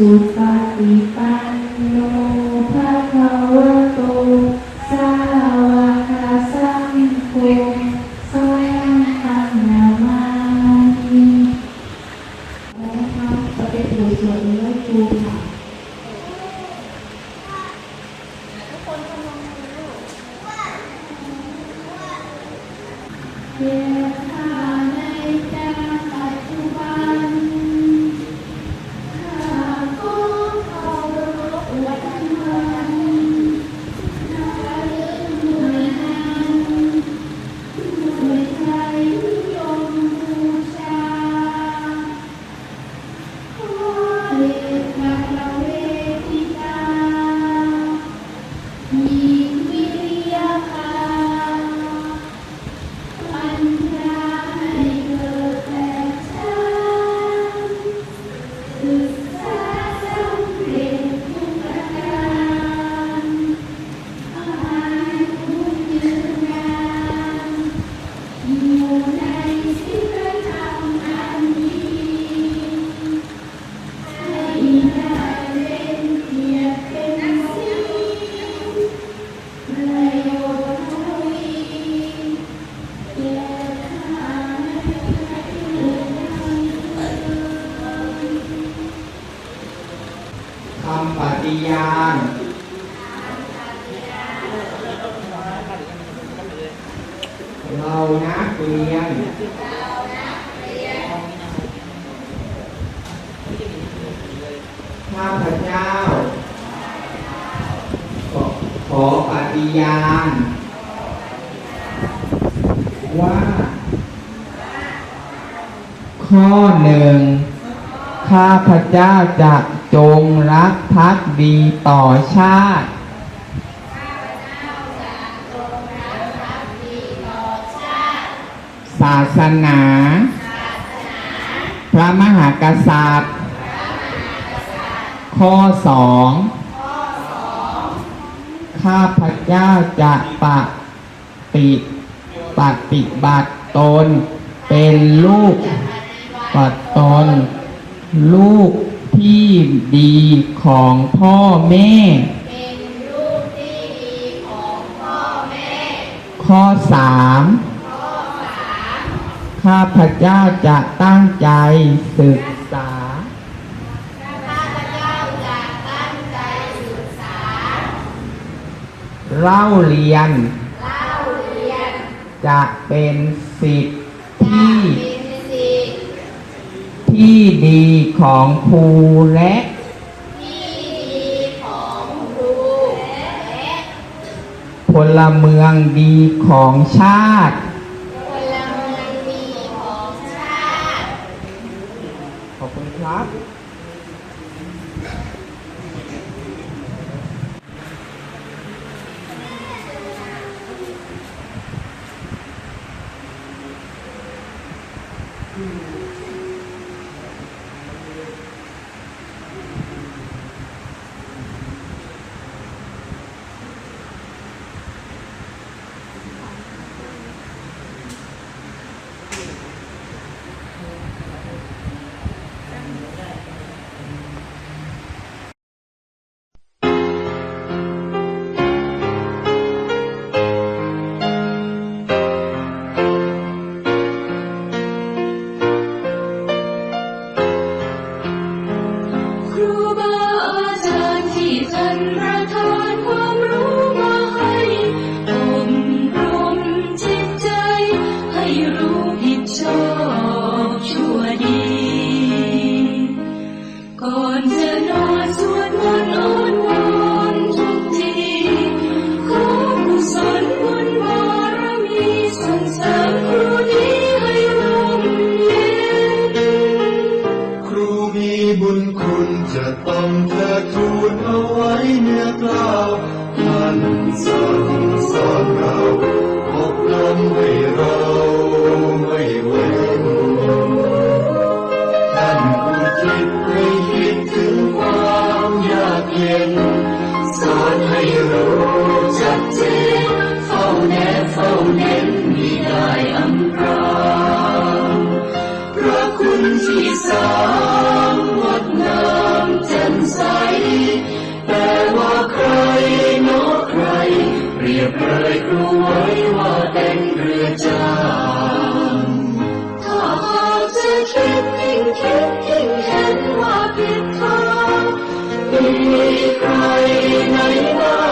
สุปฏิปันโนภะคะวะโตสาว ข้าพเจ้าจะจงรักภักดีต่อชาติ ศาสนา พระมหากษัตริย์ ข้อสองข้าพเจ้าจะปฏิปฏิบัติตน เป็นลูกปัดตน ลูกที่ดีของพ่อแม่ เป็นลูกที่ดีของพ่อแม่ ข้อสามข้อสามข้าพเจ้าจะตั้งใจศึกษา ข้าพเจ้าจะตั้งใจศึกษา เล่าเรียน เล่าเรียน จะเป็นสิทธิ์ที่ ดีของครูและพลเมืองดีของชาติ Hare Hare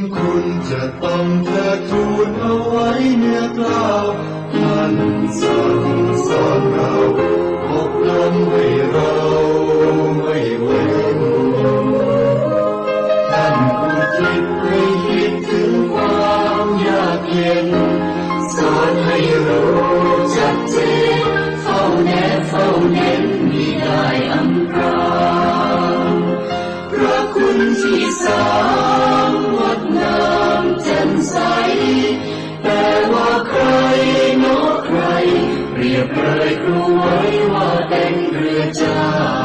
ญคุณจะต้องเธอทูลเอาไว้เนื้อกล้าวท่านสั่งสอนเราอบรมให้เราไม่เว้นท่านผู้คิตไม่คิดถึงความยากเย็น สอนให้รู้จักเจนเฝ้าแน่เฝ้าเน้นมีได้อำนรางพระคุณที่สอน ครูไว้ว่าเป็นเรือจ้า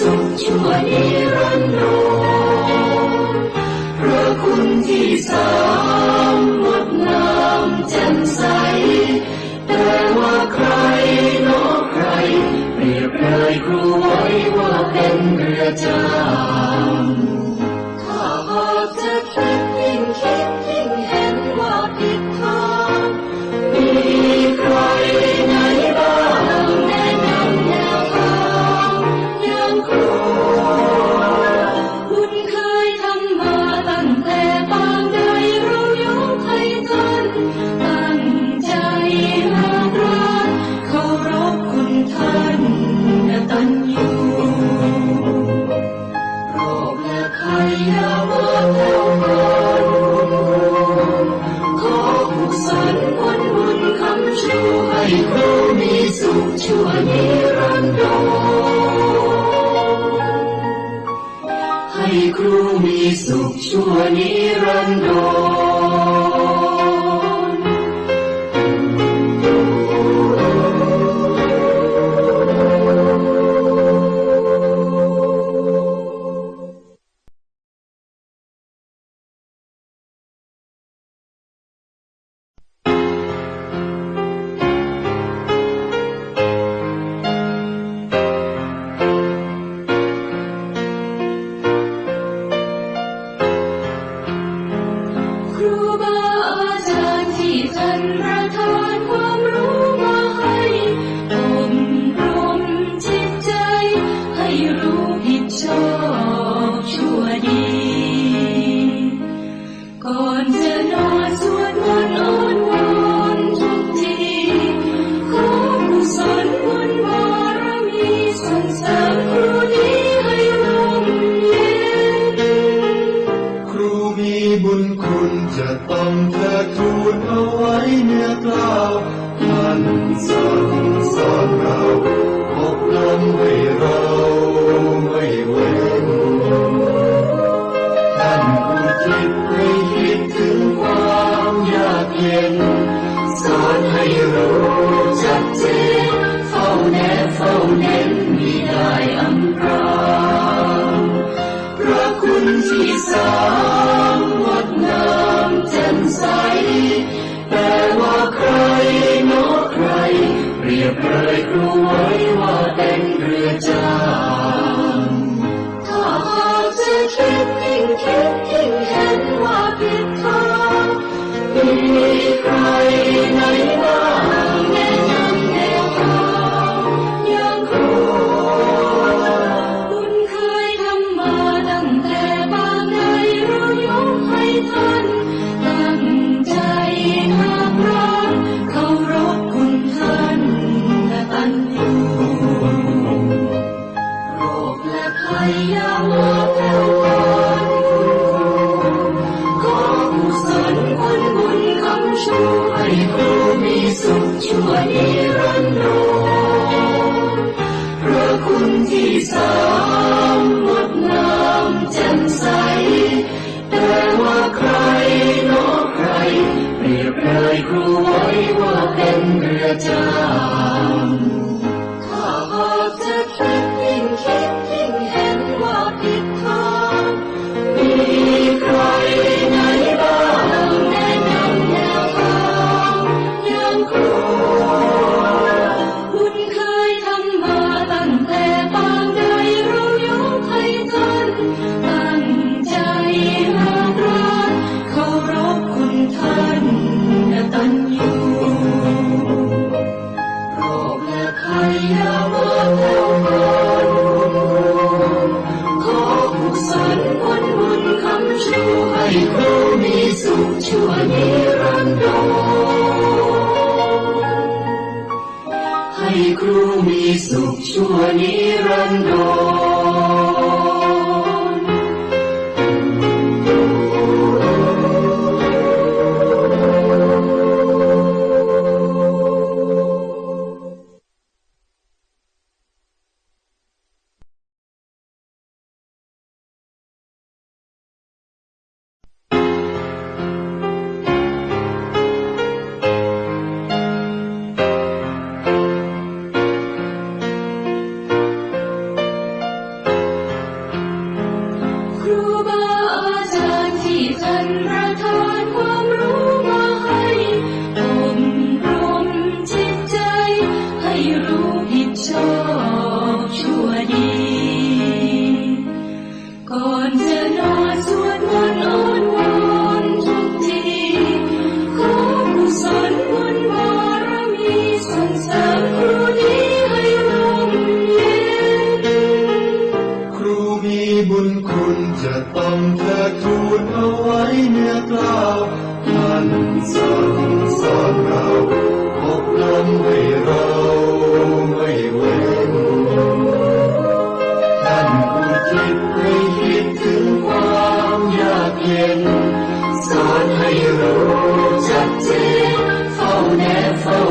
สุขชั่วนิรันดร์พระคุณที่สามงดงามแจ่มใส แต่ว่าใครโนใครเปรียบเลยครูไว้ว่าเป็นเรือจาง the. สุขชั่วนิรันดร์พระคุณที่สามหมดน้ำแจ่มใส แต่ว่าใครนอกใคร เปรียบเลยครูไว้ว่าเป็นเรือจาง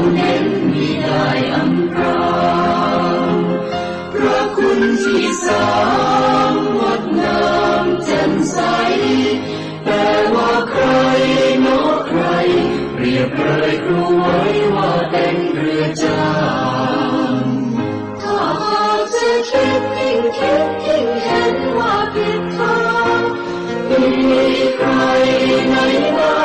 งเน้นมีได้อำรางพระคุณที่สามงดงามแจ่มใสแต่ว่าใครโนใคร เรียบเลยครูไว้ว่าเป็นเรือจางถ้าหากจะคิดยิ่งคิดยิ่งเห็นว่าผิดทางมีใครไหนบ้า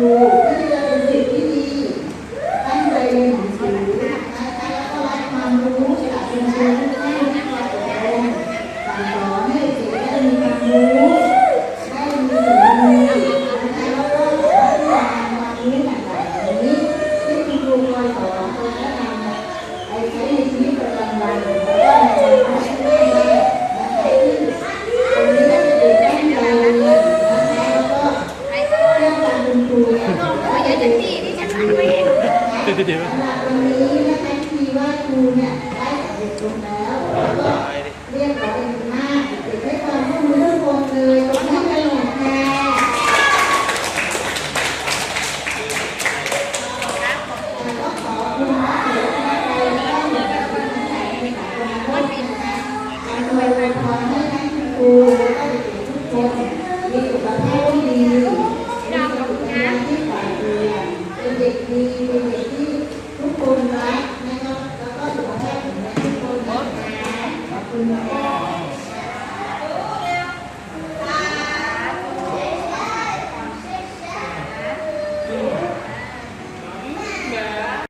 ครู